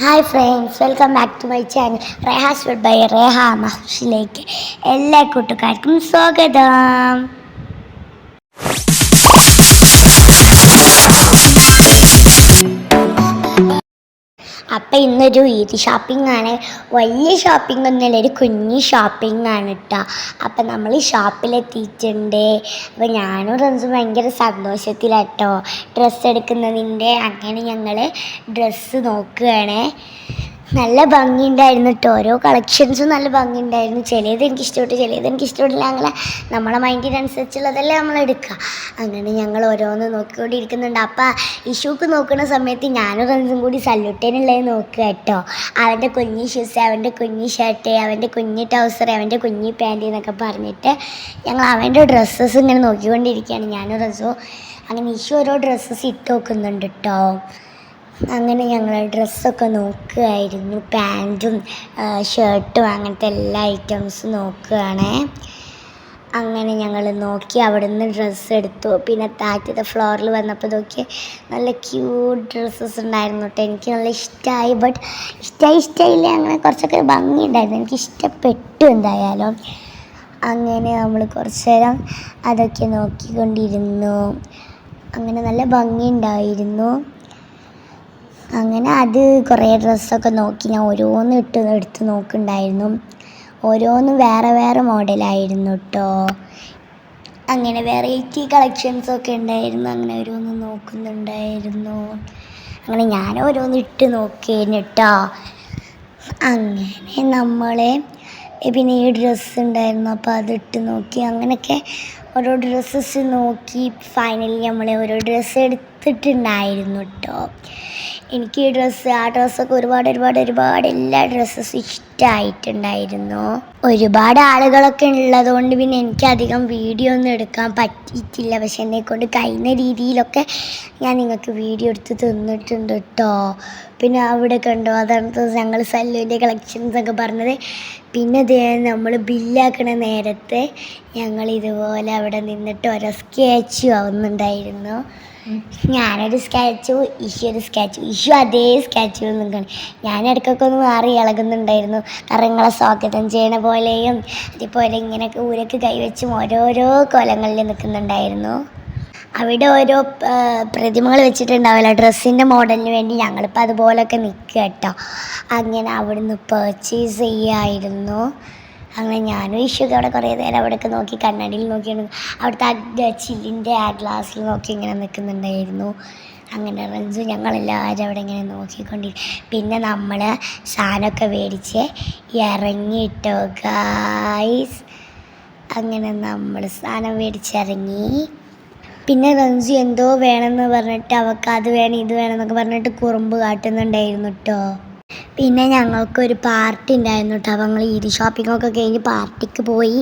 Hi friends welcome back to my channel Reha's by Reha മഹർഷിലേക്ക് എല്ലാ കൂട്ടുകാർക്കും സ്വാഗതം അപ്പം ഇന്നൊരു ഈദ് ഷോപ്പിംഗ് ആണ്. വലിയ ഷോപ്പിംഗ് ഒന്നുമില്ല ഒരു കുഞ്ഞി ഷോപ്പിംഗ് ആണ് കേട്ടോ അപ്പം നമ്മൾ ഷോപ്പിലെത്തിയിട്ടുണ്ട് അപ്പം ഞാനും റൻസും ഭയങ്കര സന്തോഷത്തിലാട്ടോ. ഡ്രസ്സ് എടുക്കുന്നതിന്റെ അങ്ങനെ ഞങ്ങൾ ഡ്രസ്സ് നോക്കുകയാണേ. നല്ല ഭംഗിയുണ്ടായിരുന്നു കേട്ടോ ഓരോ കളക്ഷൻസും നല്ല ഭംഗിയുണ്ടായിരുന്നു. ചിലത് എനിക്ക് ഇഷ്ടപ്പെട്ടു ചിലത് എനിക്ക് ഇഷ്ടപ്പെട്ടില്ല അങ്ങനെ നമ്മളെ മൈൻഡിനനുസരിച്ചുള്ളതല്ലേ നമ്മൾ എടുക്കുക. അങ്ങനെ ഞങ്ങൾ ഓരോന്ന് നോക്കിക്കൊണ്ടിരിക്കുന്നുണ്ട്. അപ്പം ഇഷുക്ക് നോക്കുന്ന സമയത്ത് ഞാനും റൺസും കൂടി സല്യൂട്ടേനുള്ളത് നോക്കുക കേട്ടോ അവന്റെ കുഞ്ഞി ഷൂസ് അവന്റെ കുഞ്ഞി ഷർട്ട് അവന്റെ കുഞ്ഞി ട്രൗസർ അവന്റെ കുഞ്ഞി പാന്റ് എന്നൊക്കെ പറഞ്ഞിട്ട് ഞങ്ങൾ അവന്റെ ഡ്രസ്സസ് ഇങ്ങനെ നോക്കിക്കൊണ്ടിരിക്കുകയാണ്. ഞാനും റസും അങ്ങനെ ഇഷു ഓരോ ഡ്രസ്സസ് ഇട്ട് നോക്കുന്നുണ്ട് കേട്ടോ അങ്ങനെ ഞങ്ങൾ ഡ്രസ്സൊക്കെ നോക്കുകയായിരുന്നു പാന്റും ഷർട്ടും അങ്ങനത്തെ എല്ലാ ഐറ്റംസും നോക്കുകയാണേ അങ്ങനെ ഞങ്ങൾ നോക്കി അവിടെ നിന്ന് ഡ്രസ്സ് എടുത്തു. പിന്നെ താഴത്തെ ഫ്ലോറിൽ വന്നപ്പോൾ നോക്കി നല്ല ക്യൂട്ട് ഡ്രസ്സസ് ഉണ്ടായിരുന്നു കേട്ടോ. എനിക്ക് നല്ല ഇഷ്ടമായി ബട്ട് ഇഷ്ടമായി ഇഷ്ടമായില്ല അങ്ങനെ കുറച്ചൊക്കെ ഭംഗി ഉണ്ടായിരുന്നു. എനിക്ക് ഇഷ്ടപ്പെട്ടു എന്തായാലും. അങ്ങനെ നമ്മൾ കുറച്ച് നേരം അതൊക്കെ നോക്കിക്കൊണ്ടിരുന്നു. അങ്ങനെ നല്ല ഭംഗിയുണ്ടായിരുന്നു അങ്ങനെ അത് കുറേ ഡ്രസ്സൊക്കെ നോക്കി ഞാൻ ഓരോന്ന് ഇട്ട് എടുത്ത് നോക്കുന്നുണ്ടായിരുന്നു. ഓരോന്നും വേറെ വേറെ മോഡലായിരുന്നു കേട്ടോ അങ്ങനെ വെറൈറ്റി കളക്ഷൻസൊക്കെ ഉണ്ടായിരുന്നു. അങ്ങനെ ഓരോന്ന് നോക്കുന്നുണ്ടായിരുന്നു. അങ്ങനെ ഞാൻ ഓരോന്ന് ഇട്ട് നോക്കിയിരുന്നു കേട്ടോ അങ്ങനെ നമ്മളെ പിന്നെ ഈ ഡ്രസ്സ് ഉണ്ടായിരുന്നു. അപ്പോൾ അതിട്ട് നോക്കി. അങ്ങനെയൊക്കെ ഓരോ ഡ്രസ്സസ് നോക്കി ഫൈനലി നമ്മൾ ഓരോ ഡ്രസ്സ് എടുത്തിട്ടുണ്ടായിരുന്നു കേട്ടോ എനിക്ക് ഈ ഡ്രസ്സ് ആ ഡ്രസ്സൊക്കെ ഒരുപാട് ഒരുപാട് ഒരുപാട് എല്ലാ ഡ്രസ്സസും ഇഷ്ടമായിട്ടുണ്ടായിരുന്നു ഒരുപാട് ആളുകളൊക്കെ ഉള്ളതുകൊണ്ട് പിന്നെ എനിക്കധികം വീഡിയോ ഒന്നും എടുക്കാൻ പറ്റിയിട്ടില്ല. പക്ഷെ എന്നെക്കൊണ്ട് കഴിയുന്ന രീതിയിലൊക്കെ ഞാൻ നിങ്ങൾക്ക് വീഡിയോ എടുത്ത് തിന്നിട്ടുണ്ട് കേട്ടോ പിന്നെ അവിടെ കണ്ടോ? അതാണ് ഞങ്ങൾ സല്ലുവിന്റെ കളക്ഷൻസ് ഒക്കെ പറഞ്ഞത്. പിന്നെ നമ്മൾ ബില്ലാക്കണ നേരത്തെ ഞങ്ങൾ ഇതുപോലെ അവിടെ നിന്നിട്ട് ഓരോ സ്കെച്ച് ആവുന്നുണ്ടായിരുന്നു. ഞാനൊരു സ്കെച്ചു ഇഷു ഒരു സ്കെച്ചു ഇഷു അതേ സ്കെച്ചിൽ നിൽക്കണം ഞാൻ ഇടയ്ക്കൊക്കെ ഒന്ന് മാറി ഇളകുന്നുണ്ടായിരുന്നു. കാരണം നിങ്ങളെ സ്വാഗതം ചെയ്യണ പോലെയും അതേപോലെ ഇങ്ങനെയൊക്കെ ഊരക്ക് കൈവച്ചും ഓരോരോ കൊലങ്ങളിൽ നിൽക്കുന്നുണ്ടായിരുന്നു. അവിടെ ഓരോ പ്രതിമകൾ വെച്ചിട്ടുണ്ടാവില്ല. ഡ്രസ്സിന്റെ മോഡലിന് വേണ്ടി ഞങ്ങളിപ്പോൾ അതുപോലൊക്കെ നിൽക്കുക കേട്ടോ അങ്ങനെ അവിടുന്ന് പർച്ചേസ് ചെയ്യായിരുന്നു. അങ്ങനെ ഞാനും ഇഷ്യൂക്ക് അവിടെ കുറേ നേരം അവിടെയൊക്കെ നോക്കി കണ്ണാടിയിൽ നോക്കിയാണ് അവിടുത്തെ ആ ചില്ലിന്റെ ആ ഗ്ലാസ്സിൽ നോക്കി ഇങ്ങനെ നിൽക്കുന്നുണ്ടായിരുന്നു. അങ്ങനെ റഞ്ചു ഞങ്ങളെല്ലാവരും അവിടെ ഇങ്ങനെ നോക്കിക്കൊണ്ടിരിക്കും പിന്നെ നമ്മൾ സാധനമൊക്കെ മേടിച്ച് ഇറങ്ങിയിട്ടോ ഗായ്സ് അങ്ങനെ നമ്മൾ സാധനം മേടിച്ചിറങ്ങി പിന്നെ റൺസു എന്തോ വേണമെന്ന് പറഞ്ഞിട്ട് അവൾക്ക് അത് വേണം ഇത് വേണം എന്നൊക്കെ പറഞ്ഞിട്ട് കുറുമ്പ് കാട്ടുന്നുണ്ടായിരുന്നു കേട്ടോ പിന്നെ ഞങ്ങൾക്കൊരു പാർട്ടി ഉണ്ടായിരുന്നു കേട്ടോ അപ്പോൾ ഞങ്ങൾ ഈദ് ഷോപ്പിംഗ് ഒക്കെ കഴിഞ്ഞ് പാർട്ടിക്ക് പോയി.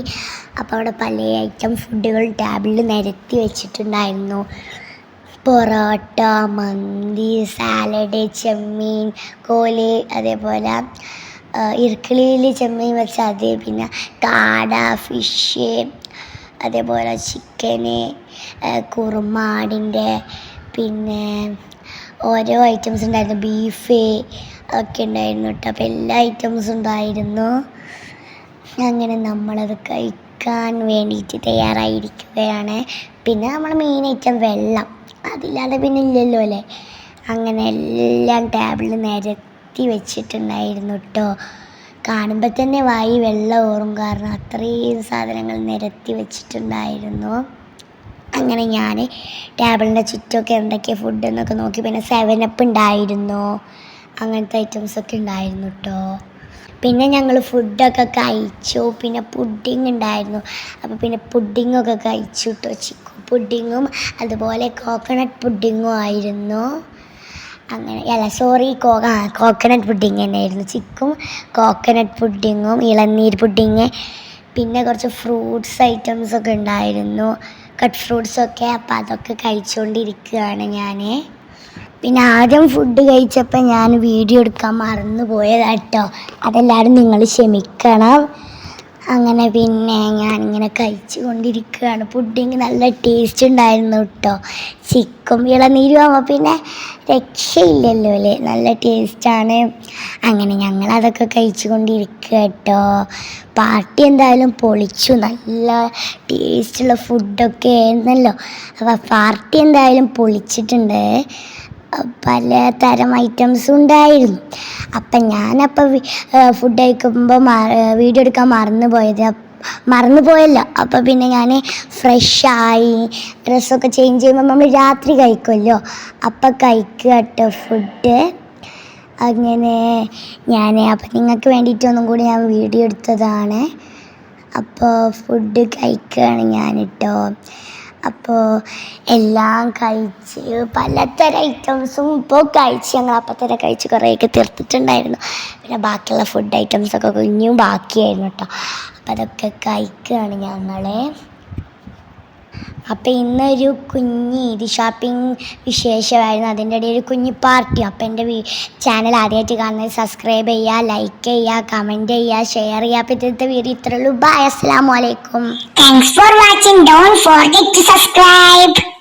അപ്പോൾ അവിടെ പല ഐറ്റം ഫുഡുകൾ ടേബിളിൽ നിരത്തി വെച്ചിട്ടുണ്ടായിരുന്നു. പൊറോട്ട മന്തി സാലഡ് ചെമ്മീൻ കോൽ അതേപോലെ ഇർക്കിളിയിൽ ചെമ്മീൻ വെച്ച അത് പിന്നെ കാട ഫിഷ് അതേപോലെ ചിക്കന് കുറുമ ആടിന്റെ പിന്നെ ഓരോ ഐറ്റംസ് ഉണ്ടായിരുന്നു. ബീഫ് ഒക്കെ ഉണ്ടായിരുന്നു കേട്ടോ. അപ്പോൾ എല്ലാ ഐറ്റംസും ഉണ്ടായിരുന്നു. അങ്ങനെ നമ്മളത് കഴിക്കാൻ വേണ്ടിയിട്ട് തയ്യാറായിരിക്കുകയാണ്. പിന്നെ നമ്മൾ മെയിൻ ഐറ്റം വെള്ളം. അതില്ലാതെ പിന്നെ ഇല്ലല്ലോ അല്ലേ? അങ്ങനെ എല്ലാം ടേബിളിൽ നിരത്തി വെച്ചിട്ടുണ്ടായിരുന്നു കേട്ടോ. കാണുമ്പോൾ തന്നെ വായി വെള്ളം ഓറും കാരണം അത്രയും സാധനങ്ങൾ നിരത്തി വെച്ചിട്ടുണ്ടായിരുന്നു. അങ്ങനെ ഞാൻ ടേബിളിന്റെ ചുറ്റുമൊക്കെ എന്തൊക്കെ ഫുഡ് എന്നൊക്കെ നോക്കി പിന്നെ സെവൻ അപ്പ് ഉണ്ടായിരുന്നു. അങ്ങനത്തെ ഐറ്റംസൊക്കെ ഉണ്ടായിരുന്നു കേട്ടോ പിന്നെ ഞങ്ങൾ ഫുഡൊക്കെ കഴിച്ചു. പിന്നെ പുഡിങ് ഉണ്ടായിരുന്നു. അപ്പോൾ പിന്നെ പുഡിങ്ങൊക്കെ കഴിച്ചു കേട്ടോ ചിക്കു പുഡിങ്ങും അതുപോലെ കോക്കനട്ട് പുഡിങ്ങും ആയിരുന്നു. അങ്ങനെ അല്ല സോറി കോ ആ കോക്കനട്ട് പുഡിങ് തന്നെയായിരുന്നു. ചിക്കും കോക്കനട്ട് പുഡിങ്ങും ഇളനീർ പുഡിങ് പിന്നെ കുറച്ച് ഫ്രൂട്ട്സ് ഐറ്റംസൊക്കെ ഉണ്ടായിരുന്നു. കട്ട് ഫ്രൂട്ട്സൊക്കെ അപ്പോൾ അതൊക്കെ കഴിച്ചുകൊണ്ടിരിക്കുകയാണ് ഞാൻ പിന്നെ ആദ്യം ഫുഡ് കഴിച്ചപ്പോൾ ഞാൻ വീഡിയോ എടുക്കാൻ മറന്നു പോയതാട്ടോ അതെല്ലാവരും നിങ്ങൾ ക്ഷമിക്കണം. അങ്ങനെ പിന്നെ ഞാനിങ്ങനെ കഴിച്ചു കൊണ്ടിരിക്കുകയാണ് പുഡിങ് നല്ല ടേസ്റ്റ് ഉണ്ടായിരുന്നു കേട്ടോ ചിക്കും ഇളനീരുമാകുമ്പോൾ പിന്നെ രക്ഷയില്ലല്ലോ അല്ലേ? നല്ല ടേസ്റ്റാണ് അങ്ങനെ ഞങ്ങൾ അതൊക്കെ കഴിച്ചു കൊണ്ടിരിക്കുക കേട്ടോ പാർട്ടി എന്തായാലും പൊളിച്ചു. നല്ല ടേസ്റ്റുള്ള ഫുഡൊക്കെ ആയിരുന്നല്ലോ. അപ്പോൾ പാർട്ടി എന്തായാലും പൊളിച്ചിട്ടുണ്ട്. പല തരം ഐറ്റംസും ഉണ്ടായിരുന്നു. അപ്പം ഞാനപ്പോൾ ഫുഡ് കഴിക്കുമ്പോൾ വീഡിയോ എടുക്കാൻ മറന്നു പോയത്. മറന്നു പോയല്ലോ. അപ്പോൾ പിന്നെ ഞാൻ ഫ്രഷായി ഡ്രസ്സൊക്കെ ചേഞ്ച് ചെയ്യുമ്പോൾ നമ്മൾ രാത്രി കഴിക്കുമല്ലോ അപ്പം കഴിക്കുക കേട്ടോ ഫുഡ് അങ്ങനെ ഞാൻ അപ്പം നിങ്ങൾക്ക് വേണ്ടിയിട്ട് ഒന്നും കൂടി ഞാൻ വീഡിയോ എടുത്തതാണ്. അപ്പോൾ ഫുഡ് കഴിക്കുകയാണ് ഞാൻ കേട്ടോ അപ്പോൾ എല്ലാം കഴിച്ച് പലതരം ഐറ്റംസും ഇപ്പോൾ കഴിച്ച് ഞങ്ങൾ അപ്പം തന്നെ കഴിച്ച് കുറേയൊക്കെ തീർത്തിട്ടുണ്ടായിരുന്നു. പിന്നെ ബാക്കിയുള്ള ഫുഡ് ഐറ്റംസൊക്കെ കുഞ്ഞും ബാക്കിയായിരുന്നു കേട്ടോ അപ്പം അതൊക്കെ കഴിക്കുകയാണ് ഞങ്ങളെ. അപ്പം ഇന്നൊരു കുഞ്ഞി ഇത് ഷോപ്പിംഗ് വിശേഷമായിരുന്നു. അതിന്റെ ഇടയിൽ ഒരു കുഞ്ഞി പാർട്ടി അപ്പം എന്റെ ചാനൽ ആദ്യമായിട്ട് കാണുന്നത് സബ്സ്ക്രൈബ് ചെയ്യുക ലൈക്ക് ചെയ്യുക കമന്റ് ചെയ്യുക ഷെയർ ചെയ്യുക. അപ്പം ഇന്നത്തെ വീഡിയോ ഇത്രയുള്ളൂ ബൈ അസ്സാം വലൈക്കും thanks for watching don't for subscribe subscribe.